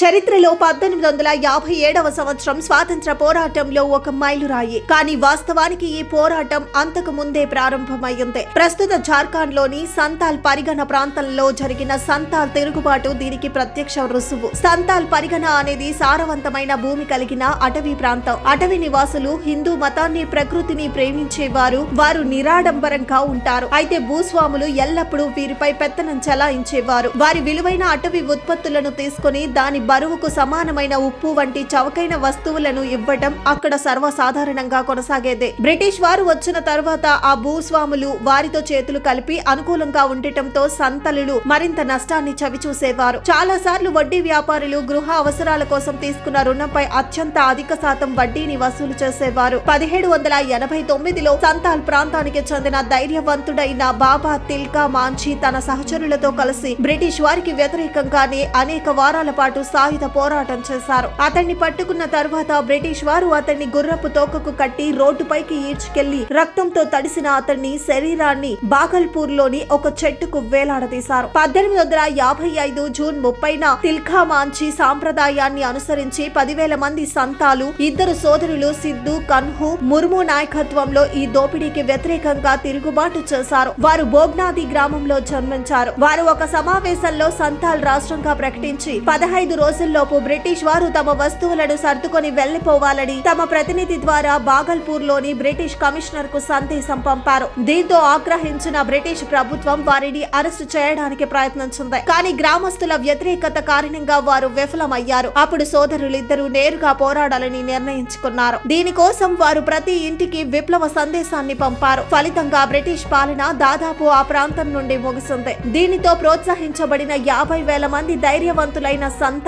చరిత్రలో పద్దెనిమిది వందల యాభై ఏడవ సంవత్సరం స్వాతంత్ర పోరాటంలో ఒక మైలురాయి. కానీ వాస్తవానికి ఈ పోరాటం అంతకు ముందే ప్రారంభమైంది. ప్రస్తుత జార్ఖండ్లోని సంతాల్ పరిగణ ప్రాంతంలో జరిగిన సంతాల్ తిరుగుబాటు దీనికి ప్రత్యక్ష రుసువు. సంతాల్ పరిగణ అనేది సారవంతమైన భూమి కలిగిన అటవీ ప్రాంతం. అటవీ నివాసులు హిందూ మతాన్ని ప్రకృతిని ప్రేమించేవారు. వారు నిరాడంబరంగా ఉంటారు. అయితే భూస్వాములు ఎల్లప్పుడూ వీరిపై పెత్తనం చెలాయించేవారు. వారి విలువైన అటవీ ఉత్పత్తులను తీసుకుని దాని బరువుకు సమానమైన ఉప్పు వంటి చవకైన వస్తువులను ఇవ్వటం అక్కడ సర్వసాధారణంగా కొనసాగేదే. బ్రిటిష్ వారు వచ్చిన తర్వాత ఆ భూస్వాములు వారితో చేతులు కలిపి అనుకూలంగా ఉండటంతో సంతలులు మరింత నష్టాన్ని చవిచూసేవారు. చాలా సార్లు వడ్డీ వ్యాపారులు గృహ అవసరాల కోసం తీసుకున్న రుణంపై అత్యంత అధిక శాతం వడ్డీని వసూలు చేసేవారు. పదిహేడు వందల ఎనభై తొమ్మిదిలో సంతాల్ ప్రాంతానికి చెందిన ధైర్యవంతుడైన బాబా తిల్కా మాంచి తన సహచరులతో కలిసి బ్రిటిష్ వారికి వ్యతిరేకంగానే అనేక వారాల పాటు సాయుధ పోరాటం చేశారు. అతన్ని పట్టుకున్న తర్వాత బ్రిటిష్ వారు అతన్ని గుర్రపు తోకకు కట్టి రోడ్డుపైకి ఈడ్చుకెళ్ళి రక్తంతో తడిసిన అతన్ని శరీరాన్ని బాగల్పూర్లోని ఒక చెట్టుకు వేలాడదీశారు. పద్దెనిమిది వందల యాభై ఐదు జూన్ ముప్పైన తిల్కా మాంచి సాంప్రదాయాన్ని అనుసరించి పదివేల మంది సంతాలు ఇద్దరు సోదరులు సిద్ధు కన్హు ముర్ము నాయకత్వంలో ఈ దోపిడీకి వ్యతిరేకంగా తిరుగుబాటు చేశారు. వారు బోగ్నాది గ్రామంలో జన్మించారు. వారు ఒక సమావేశంలో సంతాల్ రాష్ట్రంగా ప్రకటించి పదహైదు రోజుల్లోపు బ్రిటిష్ వారు తమ వస్తువులను సర్దుకొని వెళ్ళిపోవాలని తమ ప్రతినిధి ద్వారా బాగల్పూర్లోని బ్రిటిష్ కమిషనర్కు సందేశం పంపారు. దీంతో ఆగ్రహించిన బ్రిటిష్ ప్రభుత్వం వారిని అరెస్టు చేయడానికి ప్రయత్నించింది. కానీ గ్రామస్తుల వ్యతిరేకత కారణంగా వారు విఫలమయ్యారు. అప్పుడు సోదరులిద్దరూ నేరుగా పోరాడాలని నిర్ణయించుకున్నారు. దీనికోసం వారు ప్రతి ఇంటికి విప్లవ సందేశాన్ని పంపారు. ఫలితంగా బ్రిటిష్ పాలన దాదాపు ఆ ప్రాంతం నుండి ముగిసింది. దీనితో ప్రోత్సహించబడిన యాభై వేల మంది ధైర్యవంతులైన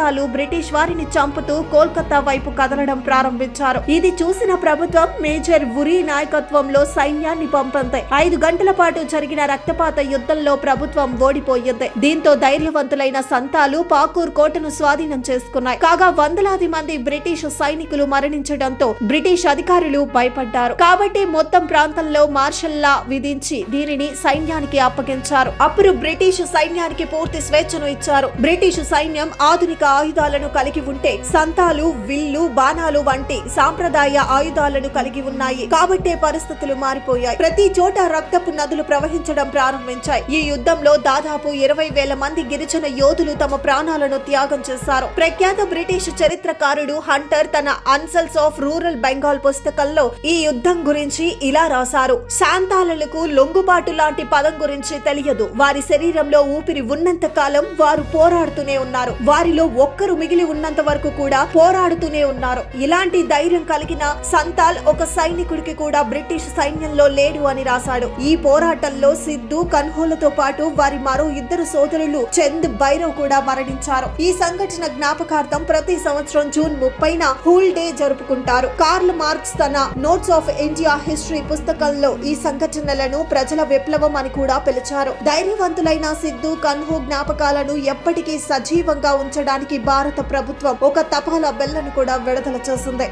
సంతాలు బ్రిటిష్ వారిని చంపుతూ కోల్కతా వైపు కదలడం ప్రారంభించారు. ఇది చూసిన ప్రభుత్వం మేజర్ ఉరి నాయకత్వంలో సైన్యాన్ని పంపంతే ఐదు గంటల పాటు జరిగిన రక్తపాత యుద్ధంలో ప్రభుత్వం ఓడిపోయింది. దీంతో ధైర్యవంతులైన సంతాలు పాకూర్ కోటను స్వాధీనం చేసుకున్నాయి. కాగా వందలాది మంది బ్రిటిష్ సైనికులు మరణించడంతో బ్రిటిష్ అధికారులు భయపడ్డారు. కాబట్టి మొత్తం ప్రాంతంలో మార్షల్లా విధించి దీనిని సైన్యానికి అప్పగించారు. అప్పుడు బ్రిటిష్ సైన్యానికి పూర్తి స్వేచ్ఛను ఇచ్చారు. బ్రిటిష్ సైన్యం ఆధునిక ఆయుధాలను కలిగి ఉంటే సంతాలు విల్లు బాణాలు వంటి సాంప్రదాయ ఆయుధాలను కలిగి ఉన్నాయి. కాబట్టే పరిస్థితులు మారిపోయాయి. ప్రతి చోట రక్తపు నదులు ప్రవహించడం ప్రారంభించాయి. ఈ యుద్ధంలో దాదాపు ఇరవై వేల మంది గిరిజన యోధులు తమ ప్రాణాలను త్యాగం చేశారు. ప్రఖ్యాత బ్రిటిష్ చరిత్రకారుడు హంటర్ తన అన్సల్స్ ఆఫ్ రూరల్ బెంగాల్ పుస్తకంలో ఈ యుద్ధం గురించి ఇలా రాశారు. శాంతాలకు లొంగుబాటు లాంటి పదం గురించి తెలియదు. వారి శరీరంలో ఊపిరి ఉన్నంత కాలం వారు పోరాడుతూనే ఉన్నారు. వారిలో ఒక్కరు మిగిలి ఉన్నంత వరకు కూడా పోరాడుతూనే ఉన్నారు. ఇలాంటి ధైర్యం కలిగిన సంతాల్ ఒక సైనికుడికి కూడా బ్రిటిష్ సైన్యంలో లేడు అని రాశాడు. ఈ పోరాటంలో సిద్ధు కన్హోలతో పాటు వారి మరో ఇద్దరు సోదరులు చంద్ భైరవ్ కూడా మరణించారు. ఈ సంఘటన జ్ఞాపకార్థం ప్రతి సంవత్సరం జూన్ ముప్పైన హూల్ డే జరుపుకుంటారు. కార్ల్ మార్క్స్ తన నోట్స్ ఆఫ్ ఇండియా హిస్టరీ పుస్తకంలో ఈ సంఘటనలను ప్రజల విప్లవం అని కూడా పిలిచారు. ధైర్యవంతులైన సిద్ధు కన్హు జ్ఞాపకాలను ఎప్పటికీ సజీవంగా ఉంచడానికి భారత ప్రభుత్వం ఒక తపాలా బెల్లను కూడా విడుదల చేసింది.